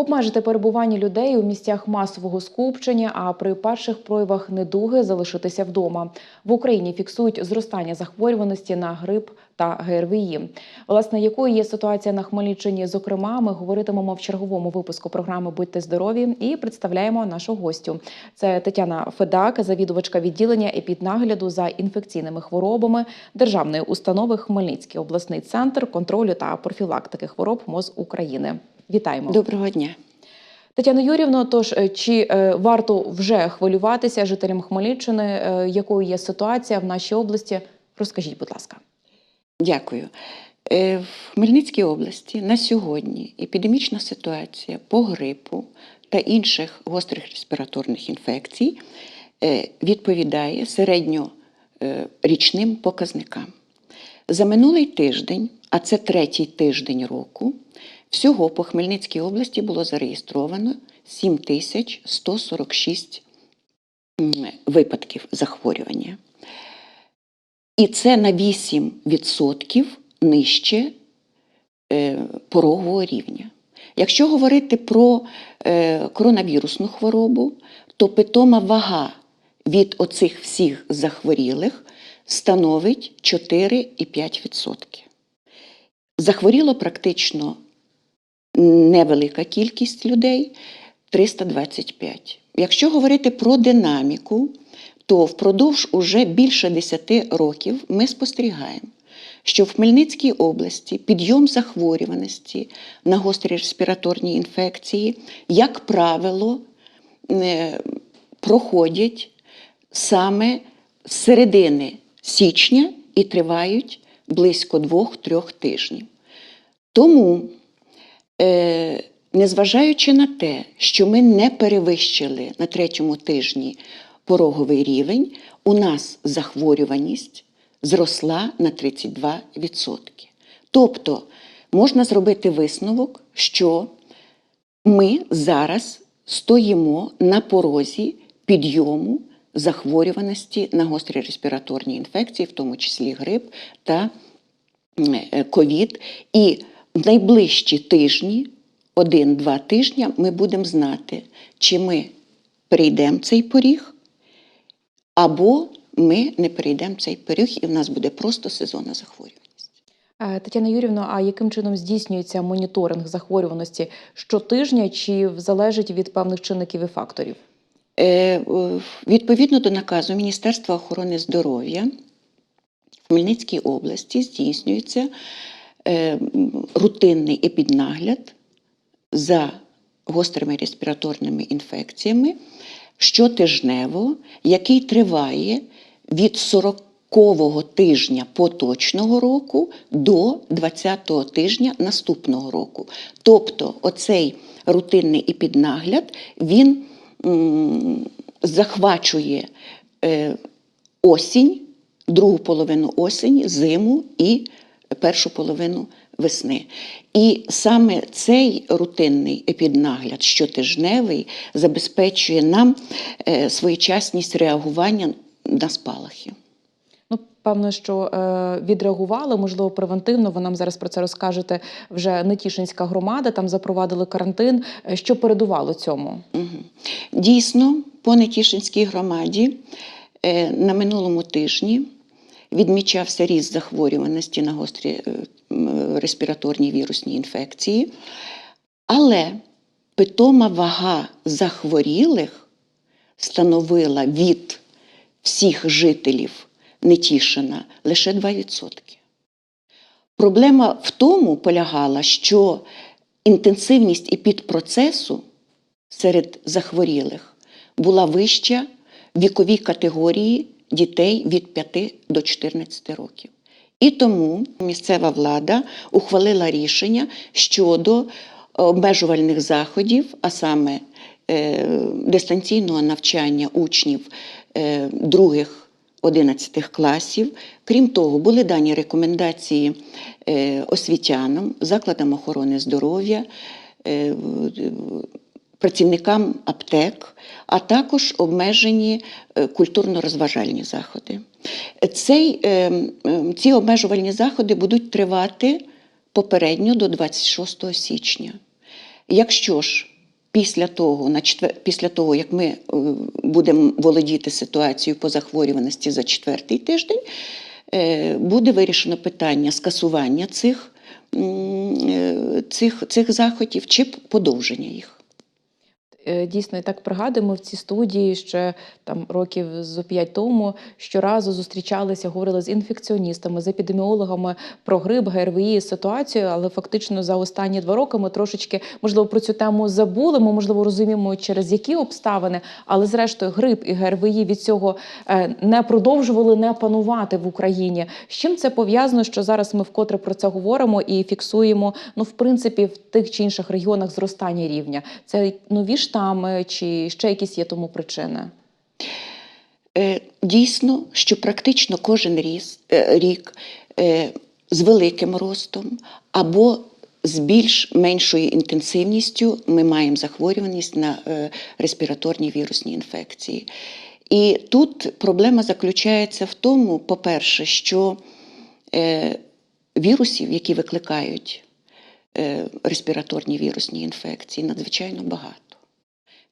обмежити перебування людей у місцях масового скупчення, а при перших проявах недуги залишитися вдома. В Україні фіксують зростання захворюваності на грип та ГРВІ. Власне, якою є ситуація на Хмельниччині? Зокрема, ми говоритимемо в черговому випуску програми Будьте здорові і представляємо нашу гостю. Це Тетяна Федак, завідувачка відділення епіднагляду за інфекційними хворобами Державної установи Хмельницький обласний центр контролю та профілактики хвороб МОЗ України. Вітаємо. Доброго дня. Тетяно Юрівно, тож е, чи е, варто вже хвилюватися жителям Хмельниччини, е, якою є ситуація в нашій області? Розкажіть, будь ласка. Дякую. В Хмельницькій області на сьогодні епідемічна ситуація по грипу та інших гострих респіраторних інфекцій відповідає середньорічним показникам. За минулий тиждень, а це третій тиждень року, всього по Хмельницькій області було зареєстровано 7146 випадків захворювання. І це на 8% нижче е, порогового рівня. Якщо говорити про е, коронавірусну хворобу, то питома вага від оцих всіх захворілих становить 4,5%. Захворіло практично невелика кількість людей 325. Якщо говорити про динаміку, то впродовж уже більше 10 років ми спостерігаємо, що в Хмельницькій області підйом захворюваності на гострі респіраторні інфекції, як правило, е, проходять саме з середини січня і тривають близько 2-3 тижнів. Тому, е, незважаючи на те, що ми не перевищили на третьому тижні пороговий рівень, у нас захворюваність зросла на 32%. Тобто можна зробити висновок, що ми зараз стоїмо на порозі підйому захворюваності на гострі респіраторні інфекції, в тому числі грип та е, ковід. І в найближчі тижні, один-два тижні, ми будемо знати, чи ми перейдемо цей поріг, або ми не перейдемо цей поріг, і в нас буде просто сезонна захворюваність. Е, Тетяна Юрівна, а яким чином здійснюється моніторинг захворюваності щотижня чи залежить від певних чинників і факторів? Е, Відповідно до наказу Міністерства охорони здоров'я в Хмельницькій області здійснюється рутинний епіднагляд за гострими респіраторними інфекціями щотижнево, який триває від 40-го тижня поточного року до 20-го тижня наступного року. Тобто, оцей рутинний епіднагляд він захвачує е, осінь, другу половину осені, зиму і першу половину весни. І саме цей рутинний епіднагляд щотижневий забезпечує нам е, своєчасність реагування на спалахи. Ну, певно, що е, відреагували, можливо, превентивно. Ви нам зараз про це розкажете. Вже Нетішинська громада там запровадили карантин. Е, Що передувало цьому? Мгм. Дійсно, по Нетішинській громаді на минулому тижні відмічався ріст захворюваності на гострі е, респіраторні вірусні інфекції, але питома вага захворілих становила від всіх жителів Нетішина лише 2%. Проблема в тому полягала, що інтенсивність епідпроцесу серед захворілих була вища в віковій категорії дітей від 5 до 14 років. І тому місцева влада ухвалила рішення щодо обмежувальних заходів, а саме е, дистанційного навчання учнів е, других 11 класів. Крім того, були дані рекомендації е, освітянам, закладам охорони здоров'я, працівникам аптек, а також обмежені е, культурно-розважальні заходи. Цей, е, ці обмежувальні заходи будуть тривати попередньо до 26 січня. Якщо ж Після того, на четвер... після того, як ми е, будемо володіти ситуацією по захворюваності за четвертий тиждень, е, буде вирішено питання скасування цих, е, цих, цих заходів чи подовження їх. Е, Дійсно, і так пригадуємо в цій студії ще там років з п'ять тому. Щоразу зустрічалися, говорили з інфекціоністами, з епідеміологами про грип, ГРВІ, ситуацію, але фактично за останні два роки ми трошечки можливо про цю тему забули. Ми можливо розуміємо, через які обставини, але зрештою грип і ГРВІ від цього е, не продовжували не панувати в Україні. З чим це пов'язано? Що зараз ми вкотре про це говоримо і фіксуємо, ну в принципі, в тих чи інших регіонах зростання рівня. Це нові штами, чи ще якісь є тому причини? Е, Дійсно, що практично кожен е, рік е, з великим ростом або з більш меншою інтенсивністю ми маємо захворюваність на респіраторні вірусні інфекції. І тут проблема заключається в тому, по-перше, що вірусів, які викликають респіраторні вірусні інфекції, надзвичайно багато.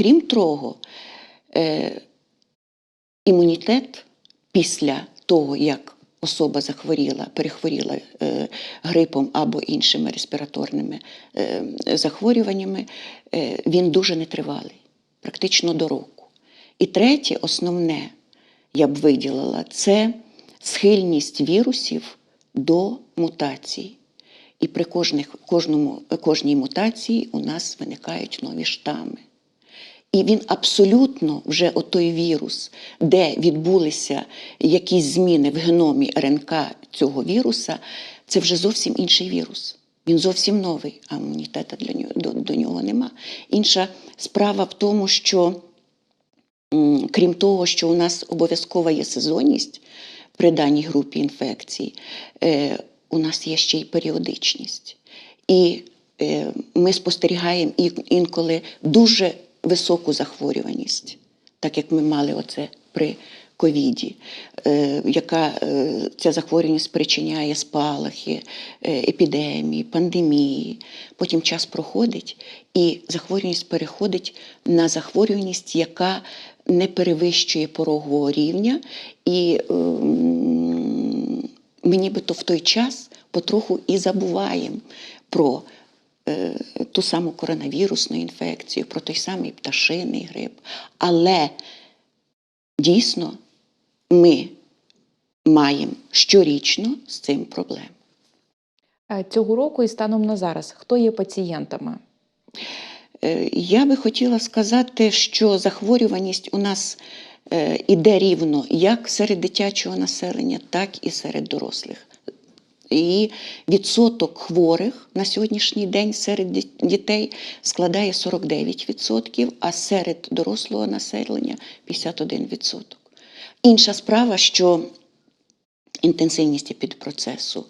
Крім того, е, імунітет після того, як особа захворіла, перехворіла е, грипом або іншими респіраторними е, захворюваннями, е, він дуже нетривалий, практично до року. І третє, основне, я б виділила, це схильність вірусів до мутацій. І при кожних, кожному, кожній мутації у нас виникають нові штами. І він абсолютно вже отой вірус, де відбулися якісь зміни в геномі РНК цього віруса, це вже зовсім інший вірус. Він зовсім новий, а імунітету для нього, до, до нього нема. Інша справа в тому, що крім того, що у нас обов'язкова є сезонність при даній групі інфекцій, е, у нас є ще й періодичність. І е, ми спостерігаємо інколи дуже високу захворюваність, так як ми мали оце при ковіді, е, яка е, ця захворюваність спричиняє спалахи, е, епідемії, пандемії. Потім час проходить, і захворюваність переходить на захворюваність, яка не перевищує порогового рівня. І ем, ми нібито в той час потроху і забуваємо про ту саму коронавірусну інфекцію, про той самий пташиний грип. Але дійсно ми маємо щорічно з цим проблем. Е, Цього року і станом на зараз хто є пацієнтами? Е, Я би хотіла сказати, що захворюваність у нас е, іде рівно як серед дитячого населення, так і серед дорослих. І відсоток хворих на сьогоднішній день серед дітей складає 49%, а серед дорослого населення 51%. Інша справа, що інтенсивність епідпроцесу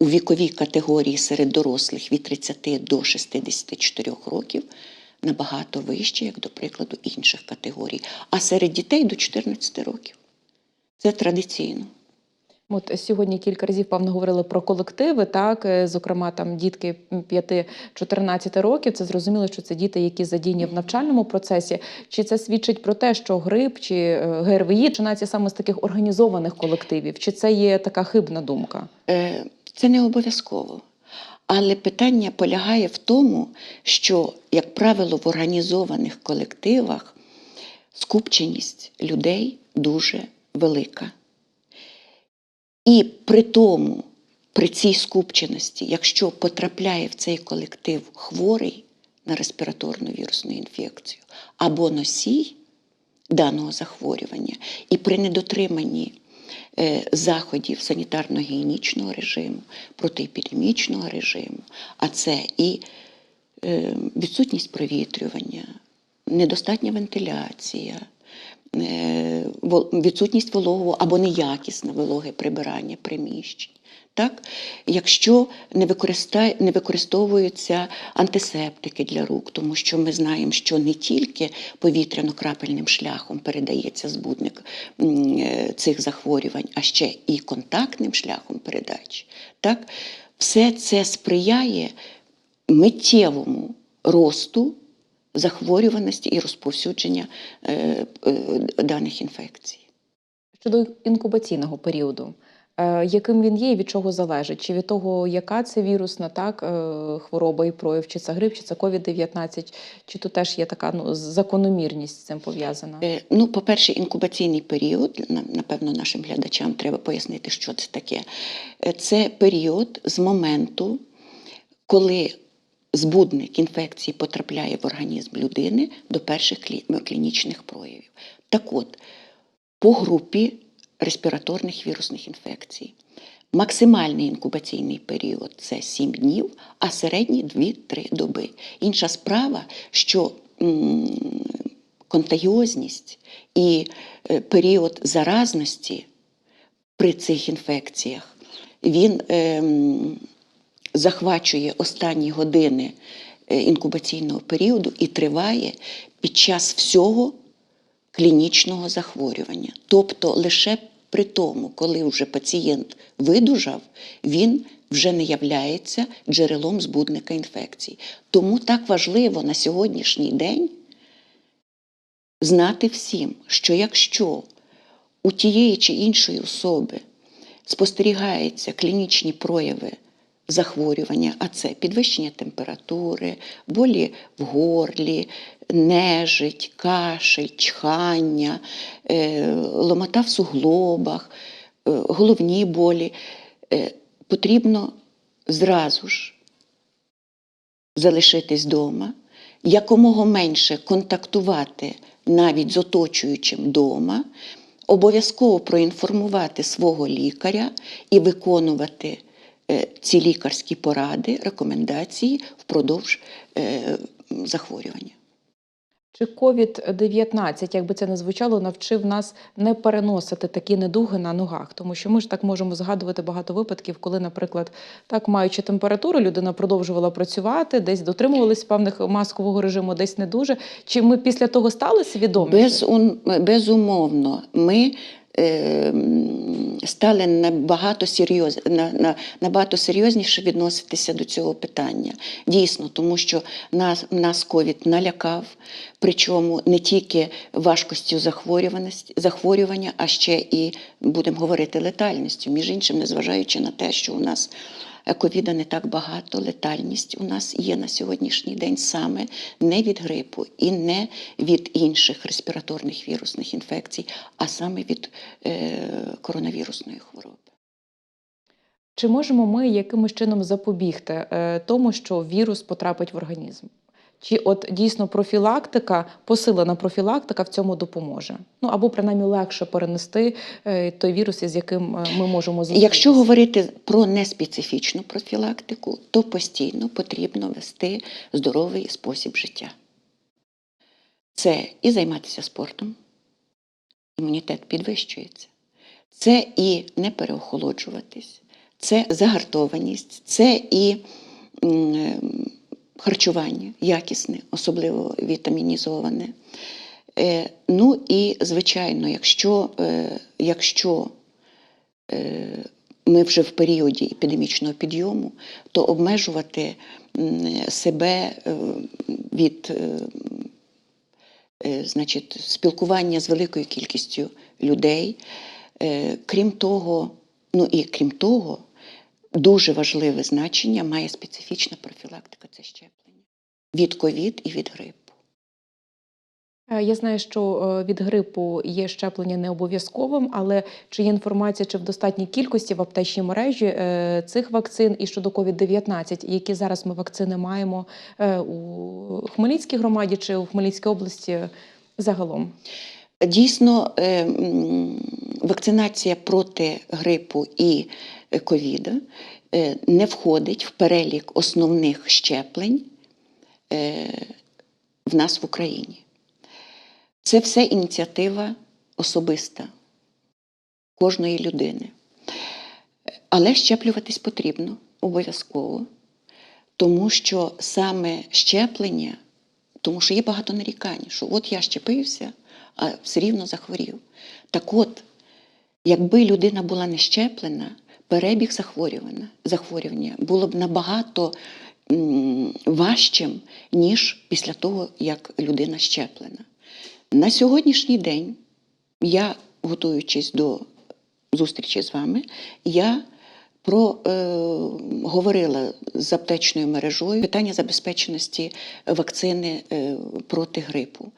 у віковій категорії серед дорослих від 30 до 64 років набагато вище, як до прикладу, інших категорій, а серед дітей до 14 років. Це традиційно. От сьогодні кілька разів певно говорили про колективи, так е, зокрема там дітки 5-14 років. Це зрозуміло, що це діти, які задіяні в навчальному процесі. Чи це свідчить про те, що грип чи е, ГРВІ починається саме з таких організованих колективів? Чи це є така хибна думка? Е, Це не обов'язково. Але питання полягає в тому, що, як правило, в організованих колективах скупченість людей дуже велика. І при тому, при цій скупченості, якщо потрапляє в цей колектив хворий на респіраторну вірусну інфекцію або носій даного захворювання, і при недотриманні е, заходів санітарно-гігієнічного режиму, протиепідемічного режиму, а це і е, відсутність провітрювання, недостатня вентиляція, відсутність вологого або неякісне вологе прибирання приміщень. Так? Якщо не, не використовуються антисептики для рук, тому що ми знаємо, що не тільки повітряно-крапельним шляхом передається збудник е, цих захворювань, а ще і контактним шляхом передачі. Так? Все це сприяє миттєвому росту захворюваності і розповсюдження е, е, даних інфекцій. Щодо інкубаційного періоду, е, яким він є і від чого залежить? Чи від того, яка це вірусна так, хвороба і прояв, чи це грип, чи це COVID-19, чи тут теж є така ну, закономірність з цим пов'язана? Ну, по-перше, інкубаційний період, напевно, нашим глядачам треба пояснити, що це таке. Це період з моменту, коли збудник інфекції потрапляє в організм людини до перших клінічних проявів. Так от, по групі респіраторних вірусних інфекцій. Максимальний інкубаційний період це 7 днів, а середній 2-3 доби. Інша справа, що контагіозність і е, період заразності при цих інфекціях він ем, захвачує останні години е, інкубаційного періоду і триває під час всього клінічного захворювання. Тобто лише при тому, коли вже пацієнт видужав, він вже не являється джерелом збудника інфекції. Тому так важливо на сьогоднішній день знати всім, що якщо у тієї чи іншої особи спостерігаються клінічні прояви захворювання, а це підвищення температури, болі в горлі, нежить, кашель, чхання, е, ломота в суглобах, е, головні болі, е, потрібно зразу ж залишитись вдома, якомога менше контактувати навіть з оточуючим вдома, обов'язково проінформувати свого лікаря і виконувати ці лікарські поради, рекомендації впродовж е, захворювання. Чи COVID-19, як би це не звучало, навчив нас не переносити такі недуги на ногах? Тому що ми ж так можемо згадувати багато випадків, коли, наприклад, так маючи температуру, людина продовжувала працювати, десь дотримувалась певних маскового режиму, десь не дуже. Чи ми після того стали свідомі? Без, безумовно, ми е, стали набагато, серйоз, на, на, набагато серйозніше відноситися до цього питання. Дійсно, тому що нас, нас ковід налякав, причому не тільки важкостю захворювання, а ще і, будемо говорити, летальністю. Між іншим, незважаючи на те, що у нас ковіда не так багато, летальність у нас є на сьогоднішній день саме не від грипу і не від інших респіраторних вірусних інфекцій, а саме від е, коронавірусної хвороби. Чи можемо ми якимось чином запобігти е, тому, що вірус потрапить в організм? Чи от дійсно профілактика, посилена профілактика в цьому допоможе? Ну або принаймні легше перенести е, той вірус, із яким е, ми можемо зустрітися? Якщо говорити про неспецифічну профілактику, то постійно потрібно вести здоровий спосіб життя. Це і займатися спортом, імунітет підвищується. Це і не переохолоджуватись, це загартованість, це і м, ем, харчування якісне, особливо вітамінізоване. Е, ну і, звичайно, якщо, е, якщо е, ми вже в періоді епідемічного підйому, то обмежувати себе від значить, спілкування з великою кількістю людей. Крім того, ну і крім того, дуже важливе значення має специфічна профілактика це щеплення від ковід і від грипу. Е, Я знаю, що е, від грипу є щеплення не обов'язковим, але чи є інформація, чи в достатній кількості в аптечній мережі е, цих вакцин і щодо COVID-19, які зараз ми вакцини маємо у Хмельницькій громаді чи у Хмельницькій області загалом? Дійсно, вакцинація проти грипу і е, ковіда е, не входить в перелік основних щеплень е, в нас в Україні. Це все ініціатива особиста кожної людини. Але щеплюватись потрібно обов'язково, тому що саме щеплення, тому що є багато нарікань, що от я щепився, а все рівно захворів. Так от, якби людина була не щеплена, перебіг захворювання, захворювання було б набагато важчим, ніж після того, як людина щеплена. На сьогоднішній день я, готуючись до зустрічі з вами, я про, е, говорила з аптечною мережою питання забезпеченості вакцини е, проти грипу.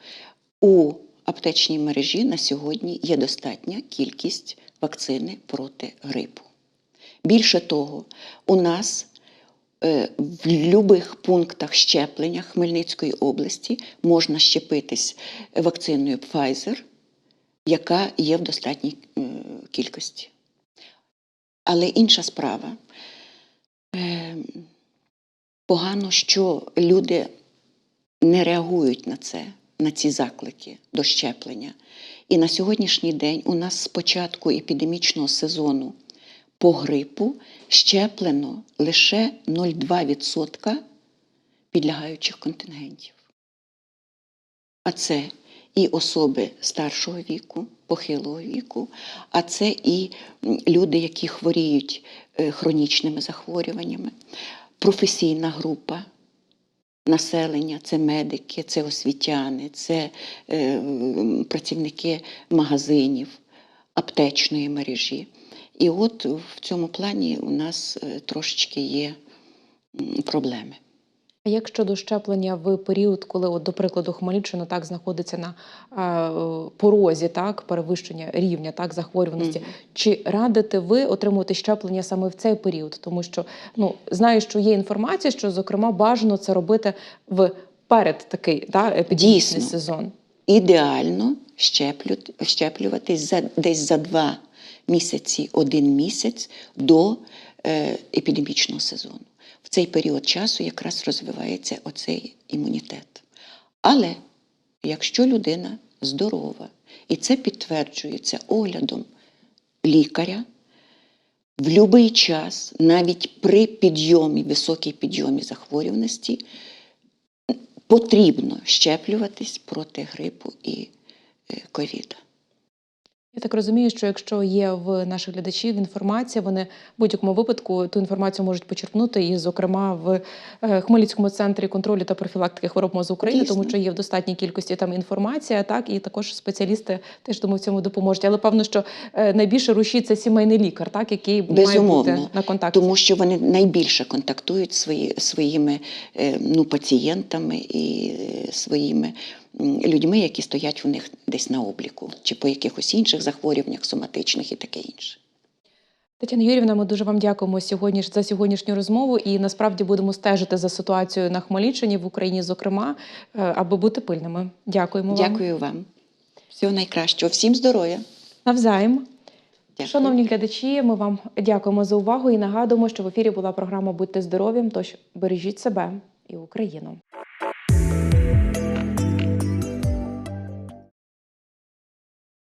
У аптечній мережі на сьогодні є достатня кількість вакцини проти грипу. Більше того, у нас е, в будь-яких пунктах щеплення Хмельницької області можна щепитись вакциною Pfizer, яка є в достатній е, кількості. Але інша справа. Е, Погано, що люди не реагують на це, на ці заклики до щеплення. І на сьогоднішній день у нас з початку епідемічного сезону по грипу щеплено лише 0,2% підлягаючих контингентів. А це і особи старшого віку, похилого віку, а це і люди, які хворіють е, хронічними захворюваннями, професійна група населення, це медики, це освітяни, це е, працівники магазинів, аптечної мережі. І от в цьому плані у нас е, трошечки є проблеми. А як щодо щеплення в період, коли, от, до прикладу, Хмельниччина так знаходиться на е, порозі так, перевищення рівня так, захворюваності, Мгм. чи радите ви отримувати щеплення саме в цей період? Тому що ну, знаю, що є інформація, що, зокрема, бажано це робити в перед такий да, епідемічний Дійсно. сезон. Ідеально щеплю- щеплюватись за, десь за два місяці, один місяць до е, епідемічного сезону. В цей період часу якраз розвивається оцей імунітет. Але якщо людина здорова, і це підтверджується оглядом лікаря, в будь-який час, навіть при підйомі, високій підйомі захворюваності, потрібно щеплюватись проти грипу і е, ковіда. Я так розумію, що якщо є в наших глядачів інформація, вони в будь-якому випадку ту інформацію можуть почерпнути, і, зокрема, в е, Хмельницькому центрі контролю та профілактики хвороб мозу України, Дійсно. тому що є в достатній кількості там інформація, так і також спеціалісти теж думаю, в цьому допоможуть. Але певно, що е, найбільше руші це сімейний лікар, так який має бути на контакті. Тому що вони найбільше контактують свої, своїми е, ну, пацієнтами і своїми людьми, які стоять у них десь на обліку, чи по якихось інших захворюваннях соматичних і таке інше. Тетяна Юрівна, ми дуже вам дякуємо сьогодні за сьогоднішню розмову. І насправді будемо стежити за ситуацією на Хмельниччині в Україні, зокрема, е, аби бути пильними. Дякуємо вам. Дякую вам. Всього найкращого. Всім здоров'я. Навзаєм. Дякую. Шановні глядачі, ми вам дякуємо за увагу і нагадуємо, що в ефірі була програма Будьте здорові. Тож бережіть себе і Україну.